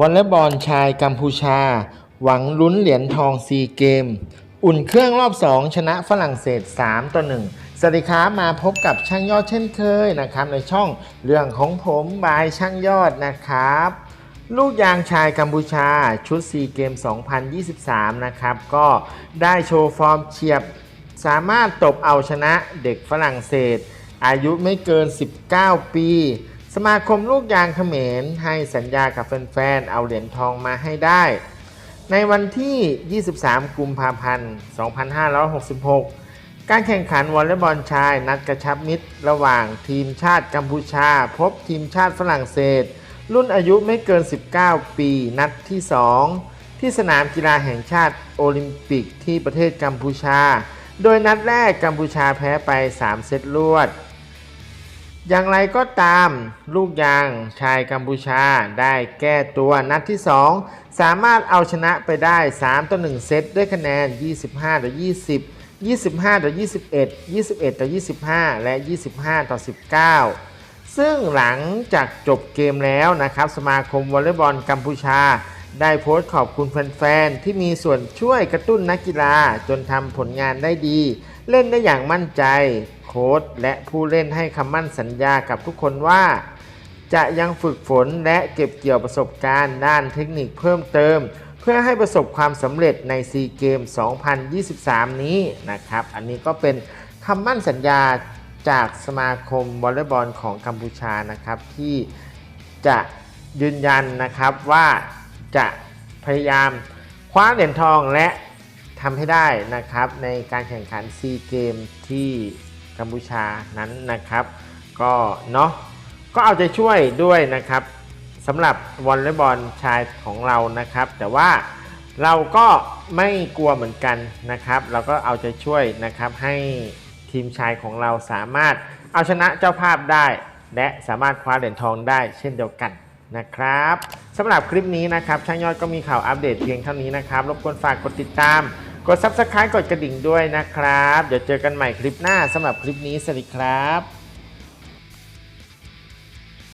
วอลเลย์บอลชายกัมพูชา หวังลุ้นเหรียญทองซีเกม อุ่นเครื่องรอบ 2 ชนะฝรั่งเศส 3 ต่อ 1 สวัสดีครับมาพบกับช่างยอดเช่นเคยนะครับ ในช่องเรื่องของผมบายช่างยอดนะครับ ลูกยางชายกัมพูชาชุดซีเกม 2023 นะครับ ก็ได้โชว์ฟอร์มเฉียบ สามารถตบเอาชนะเด็กฝรั่งเศส อายุไม่เกิน 19 ปี สมาคมลูกยางเขมรให้สัญญากับแฟนๆ เอาเหรียญทองมาให้ได้ ในวันที่ 23 กุมภาพันธ์ 2566 การแข่งขันวอลเลย์บอลชายนัดกระชับมิตร ระหว่างทีมชาติกัมพูชา พบทีมชาติฝรั่งเศส รุ่นอายุไม่เกิน 19 ปีนัดที่ 2 ที่สนามกีฬาแห่งชาติโอลิมปิกที่ประเทศกัมพูชา โดยนัดแรกกัมพูชาแพ้ไป 3 เซตรวด อย่างไรก็ตามลูกยางชายกัมพูชาได้แก้ตัวนัดที่ 2 สามารถเอาชนะไปได้ 3 ต่อ 1 เซตด้วยคะแนน 25 ต่อ 20 25 ต่อ 21 21 ต่อ 25 และ 25 ต่อ 19 ซึ่งหลังจากจบเกมแล้วนะครับ สมาคมวอลเลย์บอลกัมพูชา ได้โพสต์ขอบคุณแฟนๆ ที่มีส่วนช่วยกระตุ้นนักกีฬาจนทำผลงานได้ดี เล่นได้อย่างมั่นใจ โค้ชและผู้เล่นให้คำมั่นสัญญากับทุกคนว่า จะยังฝึกฝนและเก็บเกี่ยวประสบการณ์ด้านเทคนิคเพิ่มเติม เพื่อให้ประสบความสำเร็จในซีเกม 2023 นี้นะครับ อันนี้ก็เป็นคำมั่นสัญญาจากสมาคมวอลเลย์บอลของกัมพูชานะครับที่จะยืนยันนะครับว่า จะพยายามคว้าเหรียญทองและทำให้ได้นะครับ ในการแข่งขันซีเกมที่กัมพูชานั้นนะครับ ก็เนาะก็เอาใจช่วยด้วยนะครับสำหรับวอลเลย์บอลชายของเรานะครับ แต่ว่าเราก็ไม่กลัวเหมือนกันนะครับ เราก็เอาใจช่วยนะครับให้ทีมชายของเราสามารถเอาชนะเจ้าภาพได้ และสามารถคว้าเหรียญทองได้เช่นเดียวกัน นะครับสำหรับคลิปนี้นะครับ ช่างยอดก็มีข่าวอัปเดตเพียงเท่านี้นะครับ รบกวนฝากกดติดตาม กด Subscribe กดกระดิ่งด้วยนะครับ เดี๋ยวเจอกันใหม่คลิปหน้าสำหรับคลิปนี้สวัสดีครับ